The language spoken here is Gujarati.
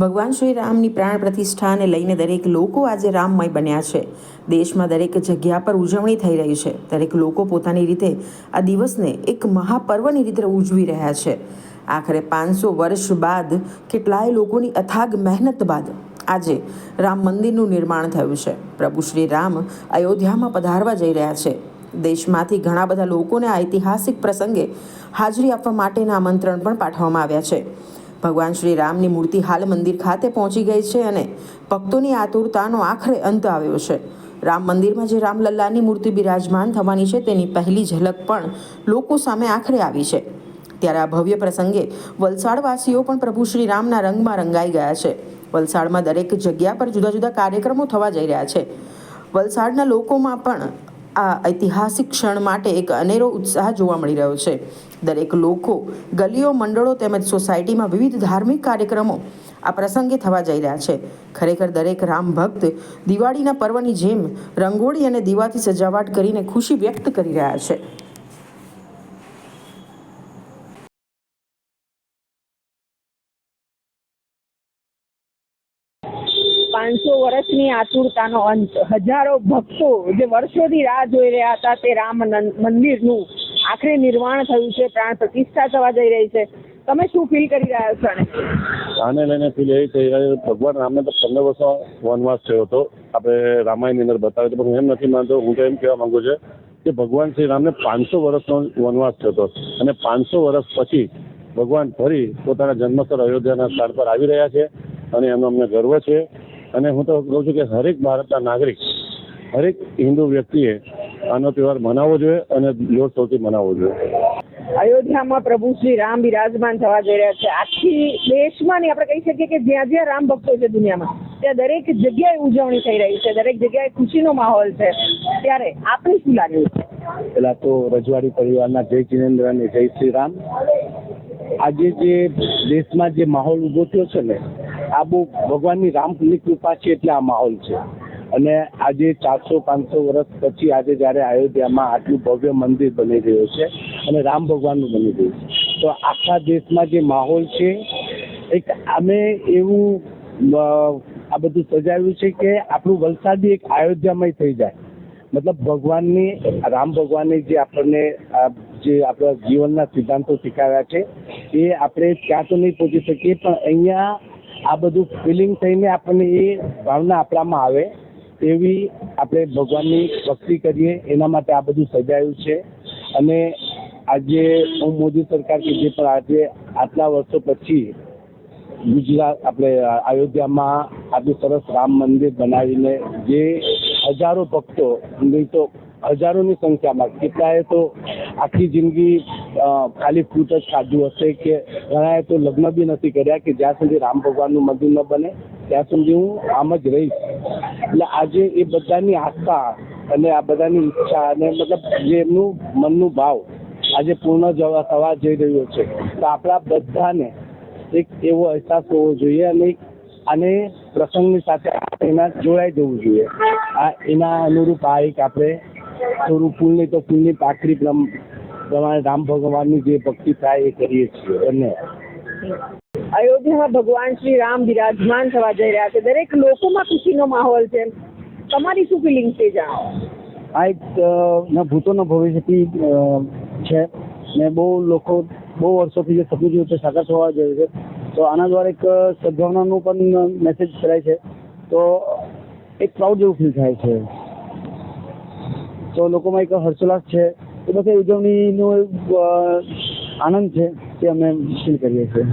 ભગવાન શ્રી રામની પ્રાણ પ્રતિષ્ઠાને લઈને દરેક લોકો આજે રામમય બન્યા છે. દેશમાં દરેક જગ્યા પર ઉજવણી થઈ રહી છે. દરેક લોકો પોતાની રીતે આ દિવસને એક મહાપર્વની રીતે ઉજવી રહ્યા છે. આખરે પાંચસો વર્ષ બાદ કેટલાય લોકોની અથાગ મહેનત બાદ આજે રામ મંદિરનું નિર્માણ થયું છે. પ્રભુ શ્રી રામ અયોધ્યામાં પધારવા જઈ રહ્યા છે. દેશમાંથી ઘણા બધા લોકોને આ ઐતિહાસિક પ્રસંગે હાજરી આપવા માટેના આમંત્રણ પણ પાઠવવામાં આવ્યા છે. ભગવાન શ્રી રામની મૂર્તિ હાલ મંદિર ખાતે પહોંચી ગઈ છે અને ભક્તોની આતુરતાનો આખરે અંત આવ્યો છે. રામ મંદિરમાં જે રામલલ્લાની મૂર્તિ બિરાજમાન થવાની છે તેની પહેલી ઝલક પણ લોકો સામે આખરે આવી છે. ત્યારે આ ભવ્ય પ્રસંગે વલસાડવાસીઓ પણ પ્રભુ શ્રી રામના રંગમાં રંગાઈ ગયા છે. વલસાડમાં દરેક જગ્યા પર જુદા જુદા કાર્યક્રમો થવા જઈ રહ્યા છે. વલસાડના લોકોમાં પણ આ ઐતિહાસિક ક્ષણ માટે એક અનેરો ઉત્સાહ જોવા મળી રહ્યો છે. દરેક લોકો, ગલીઓ, મંડળો તેમજ સોસાયટીમાં વિવિધ ધાર્મિક કાર્યક્રમો આ પ્રસંગે થવા જઈ રહ્યા છે. ખરેખર દરેક રામ ભક્ત દિવાળીના પર્વની જેમ રંગોળી અને દીવાથી સજાવટ કરીને ખુશી વ્યક્ત કરી રહ્યા છે. પાંચસો વર્ષની આતુરતાનો અંત. હજારો ભક્તો જે વર્ષોથી રાહ જોઈ રહ્યા હતા તે રામ મંદિરનું આખરે નિર્માણ થયું છે, પ્રાણ પ્રતિષ્ઠા થવા જઈ રહી છે. તમે શું ફીલ કરી રહ્યા છો આને? આને લઈને ફીલ એવી થઈ ભગવાન રામને તો પંદર વર્ષો વનવાસ થયો હતો. આપણે રામાયણની અંદર બતાવ્યું હતું, પણ હું એમ નથી માનતો, હું તો એમ કહેવા માંગુ છું કે ભગવાન શ્રી રામને પાંચસો વર્ષનો વનવાસ થયો હતો. અને પાંચસો વર્ષ પછી ભગવાન ફરી પોતાના જન્મસ્થળ અયોધ્યાના સ્થળ પર આવી રહ્યા છે અને એમનો અમને ગર્વ છે. અને હું તો કહું છું કે હરેક ભારતના નાગરિક, હરેક હિન્દુ વ્યક્તિએ આનો તહેવાર મનાવવો જોઈએ અને જોરશોરથી મનાવવો જોઈએ. અયોધ્યામાં પ્રભુ શ્રી રામ બિરાજમાન થવા જઈ રહ્યા છે. આખી દેશમાં નહીં આપણે કહી શકીએ કે જ્યાં જ્યાં રામ ભક્તો છે દુનિયામાં ત્યાં દરેક જગ્યાએ ઉજવણી થઈ રહી છે દરેક જગ્યાએ ખુશીનો માહોલ છે. ત્યારે આપને શું લાગ્યું છે? પેલા તો રજવાડી પરિવારના જય જિનેન્દ્ર અને જય શ્રી રામ. આજે જે દેશમાં જે માહોલ ઊભો થયો છે ને આ બહુ ભગવાનની રામની કૃપા છે એટલે આ માહોલ છે. અને આજે ચારસો, પાંચસો વર્ષ પછી આજે જ્યારે અયોધ્યામાં આટલું ભવ્ય મંદિર બની રહ્યું છે અને રામ ભગવાનનું બની રહ્યું છે. તો આખા દેશમાં જે માહોલ છે, એક અમે એવું આ બધું સજાવ્યું છે કે આપણું વલસાડ એક અયોધ્યામય થઈ જાય. મતલબ ભગવાનની, રામ ભગવાનની જે આપણને જે આપણા જીવનના સિદ્ધાંતો શીખવ્યા છે, એ આપણે ત્યાં તો નહીં પહોંચી શકીએ, પણ અહીંયા આ બધું ફિલિંગ થઈને આપણને એ ભાવના આપણામાં આવે એવી આપણે ભગવાનની ભક્તિ કરીએ, એના માટે આ બધું સજાયું છે. અને આજે હું મોદી સરકાર કે જે પણ આજે આટલા વર્ષો પછી ગુજરાત આપણે અયોધ્યામાં આટલું સરસ રામ મંદિર બનાવીને જે હજારો ભક્તો, નહીં તો હજારોની સંખ્યામાં, કેટલાએ તો આખી જિંદગી ખાલી ફ્રૂટ જ ખાધું હશે કે ઘણાએ તો લગ્ન બી નથી કર્યા કે જ્યાં સુધી રામ ભગવાનનું મંદિર ન બને, ત્યાં સુધી હું આમ જ રહીશ. એટલે આજે એ બધાની આસ્થા અને આ બધાની ઈચ્છા અને મતલબ જે એમનું મનનું ભાવ આજે પૂર્ણ જવા થવા જઈ રહ્યો છે. તો આપણા બધાને એક એવો અહેસાસ હોવો જોઈએ અને અને પ્રસંગની સાથે એના જોડાઈ જવું જોઈએ. આ એના અનુરૂપ આ એક આપણે થોડું ફૂલની તો ફૂલની પાખડી પ્રમ- પ્રમાણે રામ ભગવાનની જે ભક્તિ થાય એ કરીએ છીએ. ધન્યવાદ અયોધ્યામાં ભગવાન શ્રી રામ બિરાજમાન થવા જઈ રહ્યા છે. દરેક લોકોમાં ખુશીનો માહોલ છે. તમારી શું ફિલિંગ છે જાણો આ એક ભૂતોનો ભવિષ્યથી છે. ને બહુ લોકો, બહુ વર્ષોથી જે સપનું જોયું છે સાકાર થવા જોઈએ છે. તો આના દ્વારા એક સદભાવનાનું પણ મેસેજ કરાય છે. તો એક પ્રાઉડ જેવું ફીલ થાય છે. તો લોકોમાં એક હર્ષોલ્લાસ છે. એ બધા ઉજવણીનો આનંદ છે તે અમે ફીલ કરીએ છીએ.